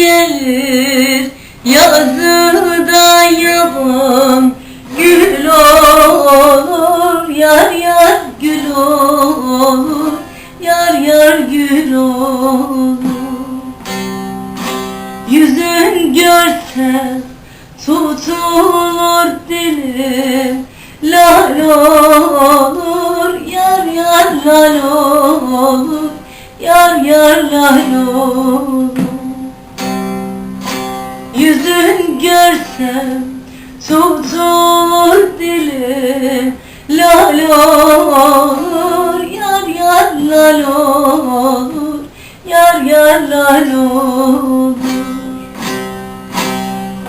gelir. Yazıda yaban gül olur yar yar gül olur yar yar gül olur. Yüzün görse tutulur dilim Lal olur yar yar lal olur Yar yar lal olur görsem tutulur dilim. Lal olur yar yar lal olur Yar yar lal olur.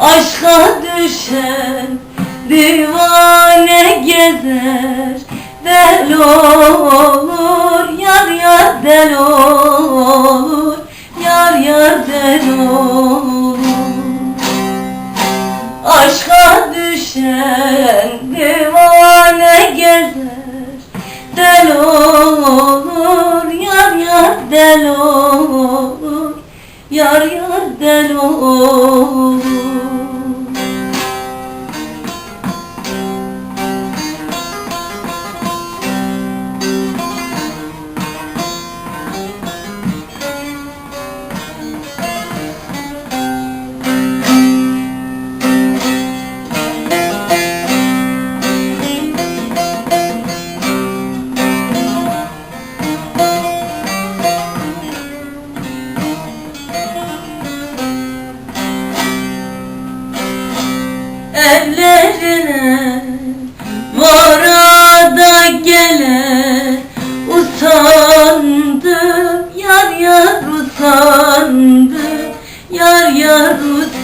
Aşka düşen divane gezer Del olur yar yar del olur Yar yar del olur düşen divane gezer Del olur yar yar del olur Yar yar del olur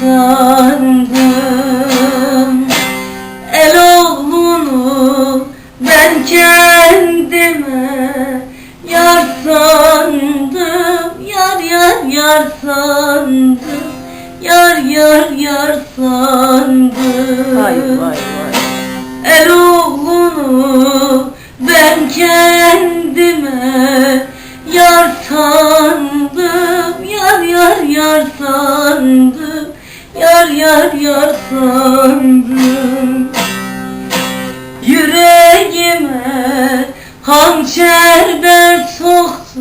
yar usandım El oğlunu ben kendime yar sandım yar yar yar sandım Yar yar yar sandım Vay vay vay. El oğlunu Yar Yüreğime hançerden soktu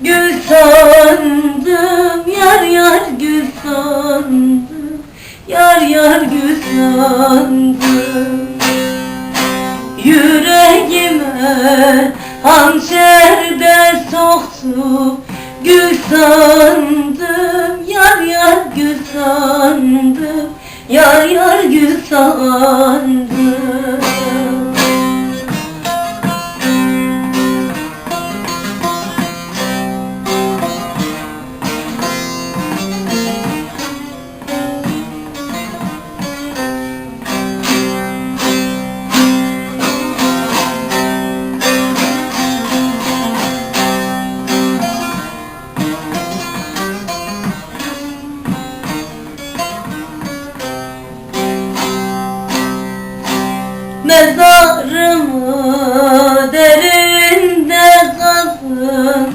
Gül sandım yar yar gül sandım Yar yar gül sandım. Yüreğime hançerde soktu Gül sandım yar yar gül sandım Yar yar gül sandım Mezarımı derinde kazın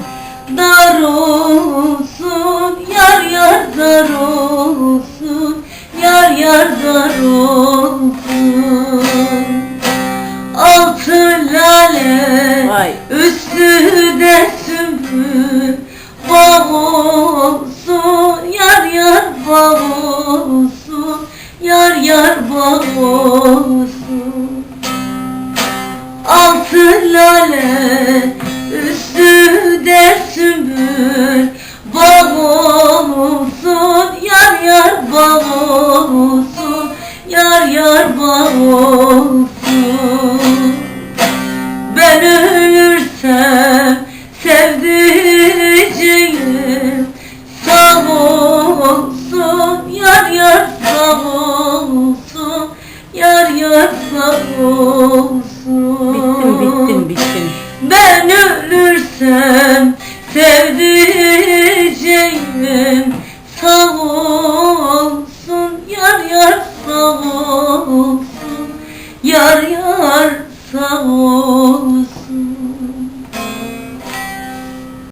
Dar olsun yar yar dar olsun Yar yar dar olsun. Altı lale Vay. üstü de sümbül Bağ olsun yar yar bağ olsun Yar yar bağ olsun seveceğim Sağ olsun yar yar sağ olsun Yar yar sağ olsun. Bittim bittim bittim. Ben ölürsem sevdiceğim. Sağ olsun yar yar sağ olsun Yar yar sağ olsun.